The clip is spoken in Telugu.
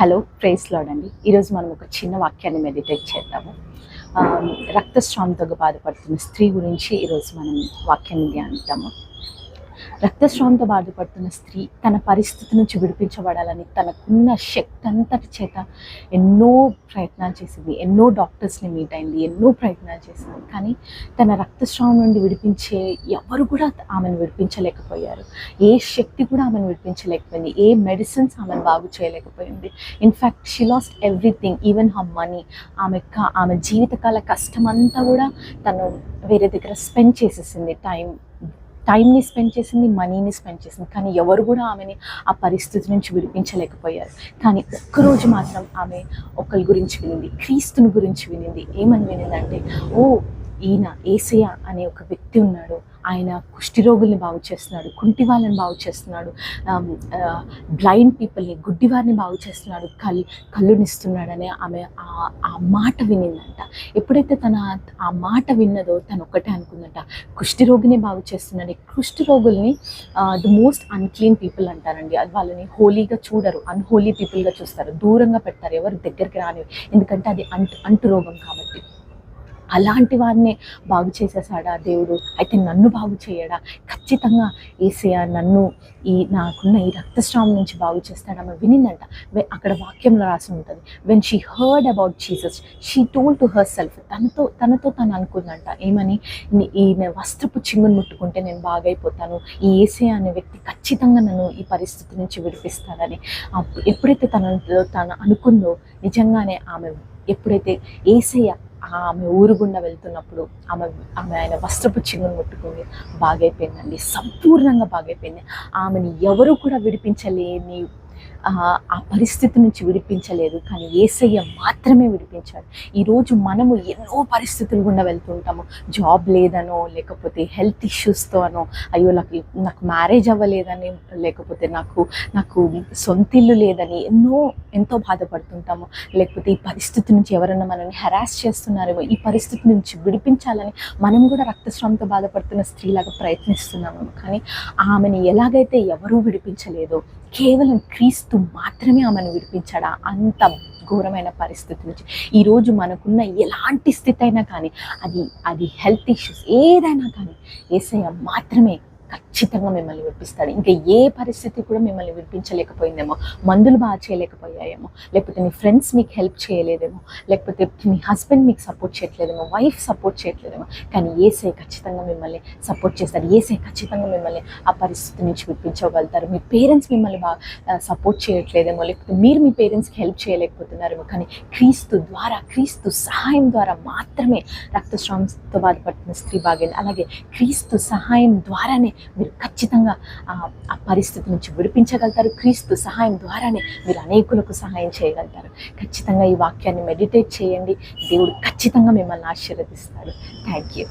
హలో ప్రైస్ లోడ్ అండి. ఈరోజు మనం ఒక చిన్న వాక్యాన్ని మెడిటేట్ చేద్దాము. రక్తస్రావంతో బాధపడుతున్న స్త్రీ గురించి ఈరోజు మనం వాక్యాన్ని ధ్యానిద్దాము. రక్తస్రావంతో బాధపడుతున్న స్త్రీ తన పరిస్థితి నుంచి విడిపించబడాలని తనకున్న శక్తి అంతటి చేత ఎన్నో ప్రయత్నాలు చేసింది. ఎన్నో డాక్టర్స్ని మీట్ అయింది. ఎన్నో ప్రయత్నాలు చేసింది. కానీ తన రక్తస్రావం నుండి విడిపించే ఎవరు కూడా ఆమెను విడిపించలేకపోయారు. ఏ శక్తి కూడా ఆమెను విడిపించలేకపోయింది. ఏ మెడిసిన్స్ ఆమెను బాగు చేయలేకపోయింది. In fact she lost everything even her money ఆమె ఆమె జీవితకాల కష్టం అంతా కూడా తను వేరే దగ్గర స్పెండ్ చేసేసింది. టైం టైంని స్పెండ్ చేసింది మనీని స్పెండ్ చేసింది. కానీ ఎవరు కూడా ఆమెని ఆ పరిస్థితి నుంచి విడిపించలేకపోయారు. కానీ ఒక్కరోజు మాత్రం ఆమె ఒకరి గురించి వినింది క్రీస్తుని గురించి వినింది. ఏమని వినిందంటే ఓ ఈయన ఏసయ అనే ఒక వ్యక్తి ఉన్నాడు. ఆయన కుష్ఠిరోగుల్ని బాగు చేస్తున్నాడు కుంటి వాళ్ళని బాగు చేస్తున్నాడు బ్లైండ్ పీపుల్ని గుడ్డి వారిని బాగు చేస్తున్నాడు కళ్ళు కళ్ళునిస్తున్నాడని ఆమె ఆ- ఆ మాట వినిందంట. ఎప్పుడైతే తన ఆ మాట విన్నదో తను ఒక్కటే అనుకుందంట. కుష్ఠిరోగిని బాగు చేస్తున్నాడు. ఈ కుష్ఠిరోగుల్ని ది మోస్ట్ అన్క్లీన్ పీపుల్ అంటారండి. అది వాళ్ళని హోలీగా చూడరు. అన్హోలీ పీపుల్గా చూస్తారు. దూరంగా పెడతారు. ఎవరు దగ్గరికి రాని ఎందుకంటే అది అంటు అంటు రోగం కాబట్టి. అలాంటి వారిని బాగు చేసేసాడా దేవుడు? అయితే నన్ను బాగు చేయడా? ఖచ్చితంగా ఏసయ నన్ను ఈ నాకున్న ఈ రక్తస్రావం నుంచి బాగు చేస్తాడమ్మ వినిందంట. అక్కడ వాక్యంలో రాసి ఉంటుంది. When she heard about Jesus she told to herself తనతో తనతో తను అనుకుందంట. ఏమని? ఈ ఈయన వస్త్రపు చింగును ముట్టుకుంటే నేను బాగైపోతాను. ఈ ఏసే అనే వ్యక్తి ఖచ్చితంగా నన్ను ఈ పరిస్థితి నుంచి విడిపిస్తాడని. ఎప్పుడైతే తనలో తను అనుకుందో నిజంగానే ఆమె ఎప్పుడైతే ఏసయ్య ఆమె ఊరు గుండా వెళ్తున్నప్పుడు ఆమె ఆమె ఆయన వస్త్రపు చింగును ముట్టుకుని బాగైపోయిందండి. సంపూర్ణంగా బాగైపోయింది. ఆమెని ఎవరు కూడా విడిపించలేని ఆ పరిస్థితి నుంచి విడిపించలేదు. కానీ ఏసయ్య మాత్రమే విడిపించాడు. ఈరోజు మనము ఎన్నో పరిస్థితులు గుండా వెళ్తుంటాము. జాబ్ లేదనో లేకపోతే హెల్త్ ఇష్యూస్తో అనో అయ్యో నాకు నాకు మ్యారేజ్ అవ్వలేదని లేకపోతే నాకు నాకు సొంతిల్లు లేదని ఎన్నో ఎంతో బాధపడుతుంటాము. లేకపోతే ఈ పరిస్థితి నుంచి ఎవరైనా మనల్ని హెరాస్ చేస్తున్నారేమో ఈ పరిస్థితి నుంచి విడిపించాలని మనం కూడా రక్తస్రావంతో బాధపడుతున్న స్త్రీలాగా ప్రయత్నిస్తున్నాము. కానీ ఆమెను ఎలాగైతే ఎవరూ విడిపించలేదో కేవలం క్రీస్తు మాత్రమే ఆమెను విడిపించాడా? అంత ఘోరమైన పరిస్థితి నుంచి. ఈరోజు మనకున్న ఎలాంటి స్థితి అయినా కానీ అది అది హెల్త్ ఇష్యూస్ ఏదైనా కానీ ఏసయ్య మాత్రమే ఖచ్చితంగా మిమ్మల్ని విడిపిస్తాడు. ఇంకా ఏ పరిస్థితి కూడా మిమ్మల్ని విడిపించలేకపోయిందేమో మందులు బాగా చేయలేకపోయాయేమో లేకపోతే మీ ఫ్రెండ్స్ మీకు హెల్ప్ చేయలేదేమో లేకపోతే మీ హస్బెండ్ మీకు సపోర్ట్ చేయట్లేదేమో వైఫ్ సపోర్ట్ చేయట్లేదేమో కానీ ఏసే ఖచ్చితంగా మిమ్మల్ని సపోర్ట్ చేస్తారు ఏసే ఖచ్చితంగా మిమ్మల్ని ఆ పరిస్థితి నుంచి విడిపించగలుగుతారు. మీ పేరెంట్స్ మిమ్మల్ని బాగా సపోర్ట్ చేయట్లేదేమో లేకపోతే మీరు మీ పేరెంట్స్కి హెల్ప్ చేయలేకపోతున్నారేమో కానీ క్రీస్తు ద్వారా క్రీస్తు సహాయం ద్వారా మాత్రమే రక్తస్రావంతో బాధపడుతున్న స్త్రీ బాగైంది. అలాగే క్రీస్తు సహాయం ద్వారానే మీరు ఖచ్చితంగా ఆ ఆ పరిస్థితి నుంచి విడిపించగలుగుతారు. క్రీస్తు సహాయం ద్వారానే మీరు అనేకులకు సహాయం చేయగలుగుతారు. ఖచ్చితంగా ఈ వాక్యాన్ని మెడిటేట్ చేయండి. దేవుడు ఖచ్చితంగా మిమ్మల్ని ఆశీర్వదిస్తాడు. Thank you